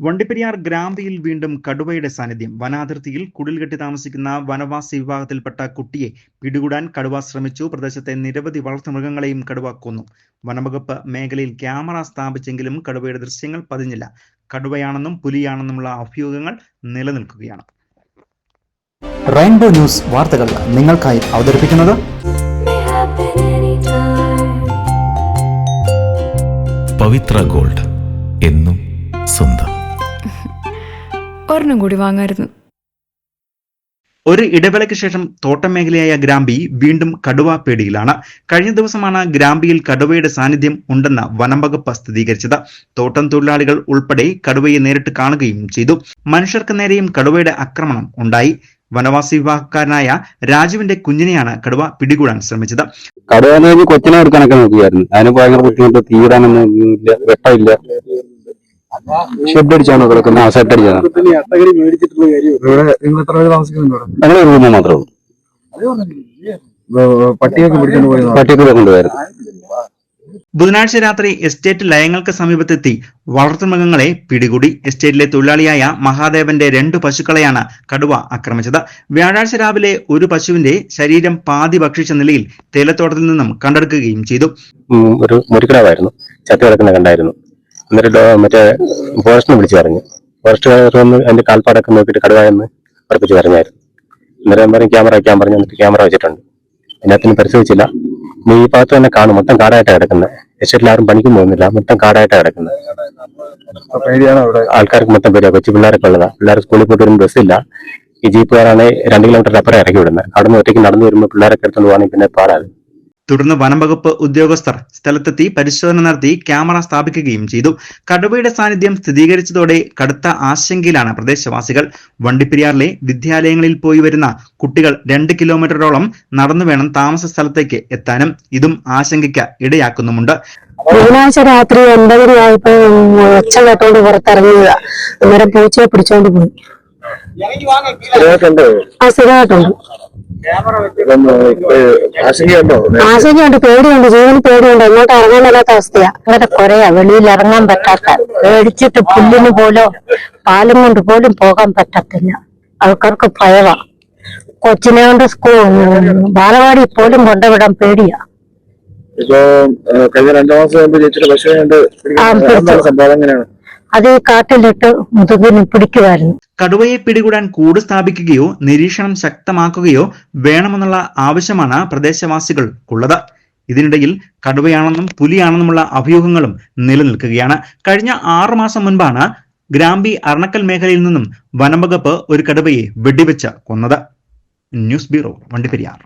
വണ്ടിപ്പെരിയാർ ഗ്രാമ്പിയിൽ വീണ്ടും കടുവയുടെ സാന്നിധ്യം. വനാതിർത്തിയിൽ കുടിൽ കെട്ടി താമസിക്കുന്ന വനവാസി വിഭാഗത്തിൽപ്പെട്ട കുട്ടിയെ പിടികൂടാൻ കടുവ ശ്രമിച്ചു. പ്രദേശത്തെ നിരവധി വളർത്തുമൃഗങ്ങളെയും കടുവ കൊന്നു. വനംവകുപ്പ് മേഖലയിൽ ക്യാമറ സ്ഥാപിച്ചെങ്കിലും കടുവയുടെ ദൃശ്യങ്ങൾ പതിഞ്ഞില്ല. കടുവയാണെന്നും പുലിയാണെന്നുമുള്ള അഭ്യൂഹങ്ങൾ നിലനിൽക്കുകയാണ്. റെയിൻബോ ന്യൂസ് വാർത്തകൾ നിങ്ങൾക്കായി അവതരിപ്പിക്കുന്നത്. പവിത്ര ഗോൾഡ് എന്നും സ്വന്തം. ഒരെണ്ണം കൂടി വാങ്ങായിരുന്നു. ഒരു ഇടവേളയ്ക്ക് ശേഷം തോട്ടം മേഖലയായ ഗ്രാമ്പി വീണ്ടും കടുവ പേടിയിലാണ്. കഴിഞ്ഞ ദിവസമാണ് ഗ്രാമ്പിയിൽ കടുവയുടെ സാന്നിധ്യം ഉണ്ടെന്ന് വനം വകുപ്പ് സ്ഥിരീകരിച്ചത്. തോട്ടം തൊഴിലാളികൾ ഉൾപ്പെടെ കടുവയെ നേരിട്ട് കാണുകയും ചെയ്തു. മനുഷ്യർക്ക് നേരെയും കടുവയുടെ ആക്രമണം ഉണ്ടായി. വനവാസി വിഭാഗക്കാരനായ രാജുവിന്റെ കുഞ്ഞിനെയാണ് കടുവ പിടികൂടാൻ ശ്രമിച്ചത്. കടുവ കൊച്ചിനെ എടുക്കാനൊക്കെ നോക്കിയായിരുന്നു. അതിന് ഭയങ്കര ബുദ്ധിമുട്ട് തീരാനൊന്നും ഇല്ല വെട്ടമില്ല. ഷെഡ് അടിച്ചാണോ കിടക്കുന്നത്? ആ ഷെഡ് അടിച്ചാണ്? ഇവിടെ നിങ്ങൾ എത്ര പേര് താമസിക്കുന്നുണ്ട് റൂമ് മാത്രമേ ഉള്ളൂ. പട്ടിയൊക്കെ പിടിച്ചോണ്ട് പോയി പട്ടിയൊക്കെ കൊണ്ടുപോയായിരുന്നു. ബുധനാഴ്ച രാത്രി എസ്റ്റേറ്റ് ലയങ്ങൾക്ക് സമീപത്തെത്തി വളർത്തുമൃഗങ്ങളെ പിടികൂടി. എസ്റ്റേറ്റിലെ തൊഴിലാളിയായ മഹാദേവന്റെ രണ്ട് പശുക്കളെയാണ് കടുവ ആക്രമിച്ചത്. വ്യാഴാഴ്ച രാവിലെ ഒരു പശുവിന്റെ ശരീരം പാതി ഭക്ഷിച്ച നിലയിൽ തേയിലത്തോട്ടത്തിൽ നിന്നും കണ്ടെടുക്കുകയും ചെയ്തു. ഒരു മുരിക്കിടാവായിരുന്നു ചത്തി കിടക്കുന്ന കണ്ടായിരുന്നു. എന്നിട്ട് മറ്റേ ഫോറസ്റ്റിനെ വിളിച്ചു പറഞ്ഞു. ഫോറസ്റ്റുകാർ വന്ന് അതിന്റെ കാൽപ്പാടൊക്കെ നോക്കിയിട്ട് കടുവയെന്ന് ഉറപ്പിച്ച് പറഞ്ഞായിരുന്നു. അന്നേരം പറയും ക്യാമറ വയ്ക്കാൻ പറഞ്ഞു എന്നിട്ട് ക്യാമറ വെച്ചിട്ടുണ്ട്. അതിനകത്തിന് പരിശോധിച്ചില്ല. ഇനി ഈ ഭാഗത്ത് തന്നെ കാണും. മൊത്തം കാടായിട്ടാണ് കിടക്കുന്നത് എസ്റ്റേറ്റിൽ ആരും പണിക്കും പോകുന്നില്ല. മൊത്തം കാടായിട്ടാണ് കിടക്കുന്നത് അവിടെ? ആൾക്കാർക്ക് മൊത്തം പേര് കൊച്ചു പിള്ളേരൊക്കെ ഉള്ളതാ. പിള്ളേർ സ്കൂളിൽ പോയിട്ട് വരുമ്പോൾ ബസ്സില്ല ഈ ജീപ്പുകാരാണ് രണ്ട് കിലോമീറ്റർ അപ്പുറം ഇറക്കി വിടുന്നത് അവിടെ നിന്ന് ഒറ്റയ്ക്ക് നടന്നു വരുമ്പോൾ പിള്ളേരൊക്കെ എടുത്തുകൊണ്ട് പോകണമെങ്കിൽ പിന്നെ പാടാണ് തുടർന്ന് വനംവകുപ്പ് ഉദ്യോഗസ്ഥർ സ്ഥലത്തെത്തി പരിശോധന നടത്തി ക്യാമറ സ്ഥാപിക്കുകയും ചെയ്തു. കടുവയുടെ സാന്നിധ്യം സ്ഥിരീകരിച്ചതോടെ കടുത്ത ആശങ്കയിലാണ് പ്രദേശവാസികൾ. വണ്ടിപ്പെരിയാറിലെ വിദ്യാലയങ്ങളിൽ പോയി വരുന്ന കുട്ടികൾ രണ്ട് കിലോമീറ്ററോളം നടന്നു വേണം താമസ സ്ഥലത്തേക്ക് എത്താനും. ഇതും ആശങ്കയ്ക്ക് ഇടയാക്കുന്നുമുണ്ട്. ബുധനാഴ്ച രാത്രി ഒമ്പതരയായപ്പോ ഒച്ച കേട്ടോണ്ട് പുറത്തിറങ്ങിയതാ. അന്നേരം പൂച്ചയെ പിടിച്ചോണ്ട് പോയി. ആ സ്ഥിരമായിട്ടുണ്ട്. ആശങ്കയുണ്ടോ പേടിയുണ്ട് ജീവന് പേടിയുണ്ട്. എങ്ങോട്ട് ഇറങ്ങാൻ മേലാത്ത അവസ്ഥയാ. അങ്ങനെ കൊറയാ വെളിയിൽ ഇറങ്ങാൻ പറ്റാത്ത പേടിച്ചിട്ട് പുല്ലിന് പോലോ പാലും കൊണ്ട് പോലും പോകാൻ പറ്റത്തില്ല. ആൾക്കാർക്ക് ഭയവാ. കൊച്ചിനെ കൊണ്ട് സ്കൂൾ ബാലവാടി പോലും കൊണ്ടുവിടാൻ പേടിയാ. ഇപ്പൊ കഴിഞ്ഞ രണ്ടു മാസം ചേച്ചിയുടെ പശുവിനെ കണ്ട് സംഭവം എങ്ങനെയാണ് അത് ഈ കാട്ടിലിട്ട് മുതുകിന് പിടിക്കുമായിരുന്നു കടുവയെ പിടികൂടാൻ കൂട് സ്ഥാപിക്കുകയോ നിരീക്ഷണം ശക്തമാക്കുകയോ വേണമെന്നുള്ള ആവശ്യമാണ് പ്രദേശവാസികൾക്കുള്ളത്. ഇതിനിടയിൽ കടുവയാണെന്നും പുലിയാണെന്നുമുള്ള അഭ്യൂഹങ്ങളും നിലനിൽക്കുകയാണ്. കഴിഞ്ഞ ആറു മാസം മുൻപാണ് ഗ്രാമ്പി അറണക്കൽ മേഖലയിൽ നിന്നും വനംവകുപ്പ് ഒരു കടുവയെ വെടിവെച്ച് കൊന്നത്. News bureau Vandiperiyar.